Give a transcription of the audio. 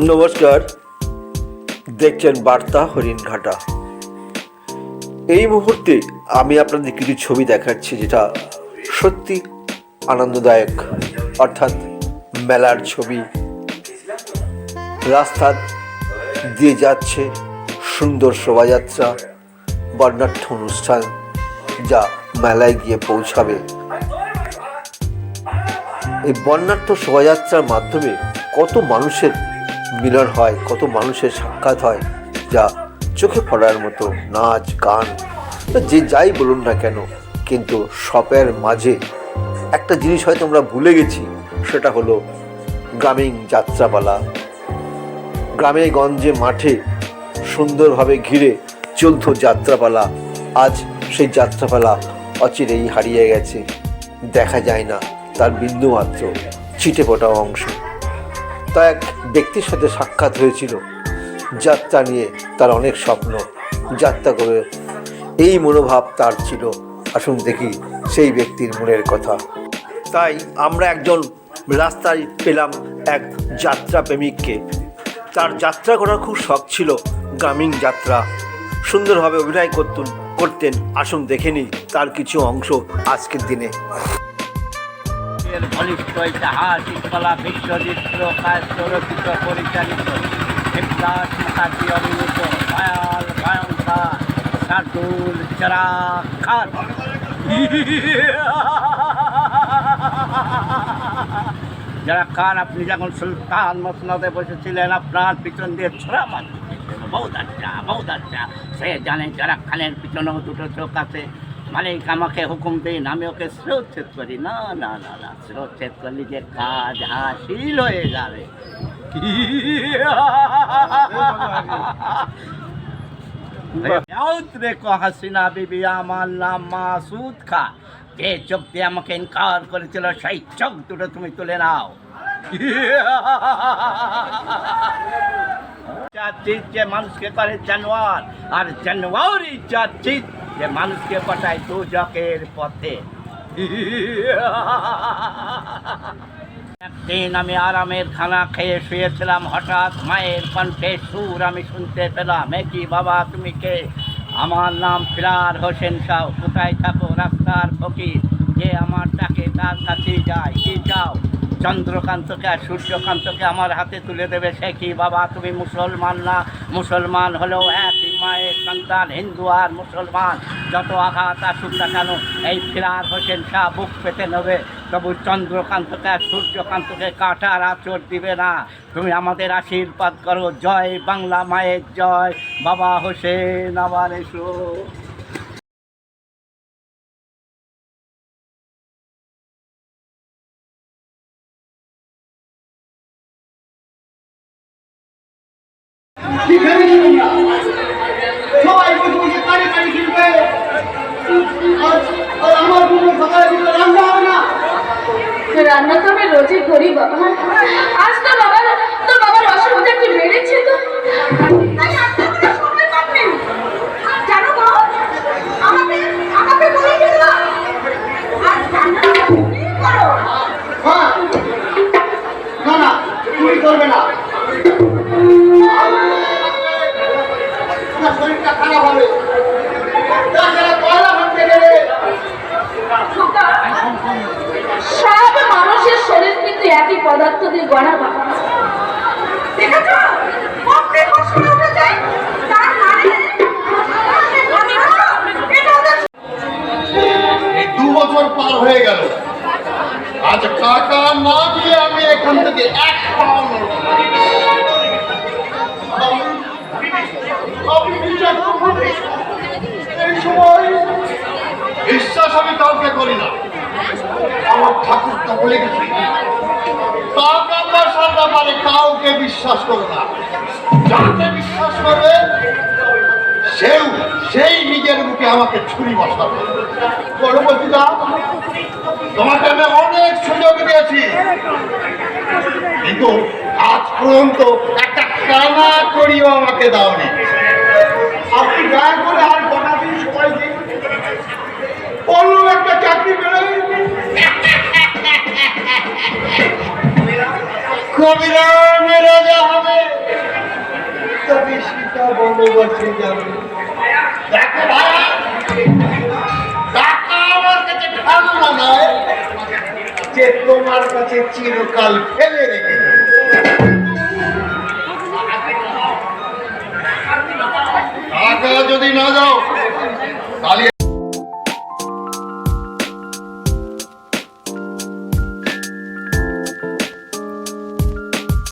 নমস্কার। দেখছেন বার্তা হরিণঘাটা এই মুহূর্তে আমি আপনাদের কিছু ছবি দেখাচ্ছি যেটা সত্যি আনন্দদায়ক, অর্থাৎ মেলার ছবি। রাস্তা দিয়ে যাচ্ছে সুন্দর শোভাযাত্রা, বর্ণাঢ্য অনুষ্ঠান যা মেলায় গিয়ে পৌঁছাবে। এই বর্ণাঢ্য শোভাযাত্রার মাধ্যমে কত মানুষের মিলন হয়, কত মানুষের সাক্ষাৎ হয়, যা চোখে পড়ার মতো নাচ, গান যে যাই বলুন না কেন, কিন্তু সবের মাঝে একটা জিনিস হয়তো আমরা ভুলে গেছি, সেটা হলো গ্রামীণ যাত্রাপালা। গ্রামে গঞ্জে মাঠে সুন্দরভাবে ঘিরে চলত যাত্রাপালা। আজ সেই যাত্রাপালা অচিরেই হারিয়ে গেছে। দেখা যায় না, তার বিন্দুমাত্র ছিটে ফোটা অংশ। তা এক ব্যক্তির সাথে সাক্ষাৎ হয়েছিল। যাত্রা নিয়ে তার অনেক স্বপ্ন। যাত্রা করে এই মনোভাব তার ছিল। আসুন দেখি সেই ব্যক্তির মনের কথা। তাই আমরা একজন রাস্তায় পেলাম এক যাত্রা প্রেমিককে তার যাত্রা করার খুব শখ ছিল গ্রামীণ যাত্রা। সুন্দরভাবে অভিনয় করতেন করতেন। আসুন দেখে নিই তার কিছু অংশ আজকের দিনে। এর ঘনিষ্ঠ ঐতিহাসিক কলা বিশ্বচিত্র কায়স্থ রচিত পরিচালিত। দেবদাস মুখার্জি অভিনীত ভয়াল, ভয়ঙ্কর, শার্দুল চরা খান। যারা খান, আপনি যখন সুলতান মসনদে বসেছিলেন, আপনার পিছন দিয়ে ছোড়া মারতে বহুত আচ্ছা বহুত আচ্ছা সে জানে যারা খানের পিছনেও দুটো চোখ আছে। মালিক আমাকে হুকুম দিন আমি ওকে শ্রোচ্ছেদ করি। না না না না শ্রোচ্ছেদ করলে যে কাজ হাসিল হয়ে যাবে। হাসিনা বিবি, আমার নাম মাসুদ খা। যে চোখ দিয়ে আমাকে ইনকার করেছিল, সেই চোখ দুটো তুমি তুলে নাও। চাচিত যে মানুষকে করে জানোয়ার, আর জানোয়ারই চাচিত যে মানুষকে পাঠায় দুজকের পথে। একদিন আমি আরামের খানা খেয়ে শুয়েছিলাম, হঠাৎ মায়ের কণ্ঠে সুর আমি শুনতে পেলাম। কি বাবা, তুমি কে? আমার নাম ফিরার হোসেন সাহ কোথায় থাকো? রাস্তার ফকির। যে আমার ডাকে তার কাছে যায়। কি চাও? চন্দ্রকান্তকে আর সূর্যকান্তকে আমার হাতে তুলে দেবে। সে কি বাবা, তুমি মুসলমান না? মুসলমান হলেও একই মায়ের সন্তান, হিন্দু আর মুসলমান, যত আঘাত আসুক না কেন, এই ফিরার হোসেন শাহ বুক পেতে নেবে। তবু চন্দ্রকান্তকে আর সূর্যকান্তকে কাটার আচর দিবে না। তুমি আমাদের আশীর্বাদ করো। জয় বাংলা মায়ের জয়। বাবা হোসেন, আবার এসো। সেখানে তোমরা সবাই বসে বসে কানে কানে কিনবে আর আর আমার কোনো রান্না হবে না। রান্না তো আমি রোজই করি বাবা। আজ তো বাবা তোর বাবার অসুবিধা একটু বেড়েছে তো। আমাদের সময় কম নেই। জানো গো, আমাকে আমাকে বলে দিল আজ রান্নাটা তুমিই করো হ্যাঁ না না তুমি করবে না তোমার শরীরটা খারাপ হবে তাছাড়া পয়লা ভাবতে গেলে খোকা, সব মানুষের শরীর কিন্তু একই পদার্থ দিয়ে গড়া মানে দু পার হয়ে গেল। আজ টাকা না দিয়ে আমি এখান থেকে এক কাউকে বিশ্বাস করো না। যাকে বিশ্বাস করবে, সেও সেই নিজের মুখে আমাকে ছুরি বসাবে। তোমাকে আমি অনেক সুযোগ দিয়েছি। কিন্তু আজ পর্যন্ত একটা কানা করিও আমাকে দাওনি। আপনি দয়া করে আর কটা দিন সময় দিন। অন্য একটা চাকরি পেলে কবিরা মেরা হবে। যাবে সীতা বনবাসে যাবে। দেখো ভাইয়া টাকা আমার কাছে ঠান্ডা নয় যে তোমার কাছে চিরকাল ফেলে রেখে টাকা যদি না তাহলে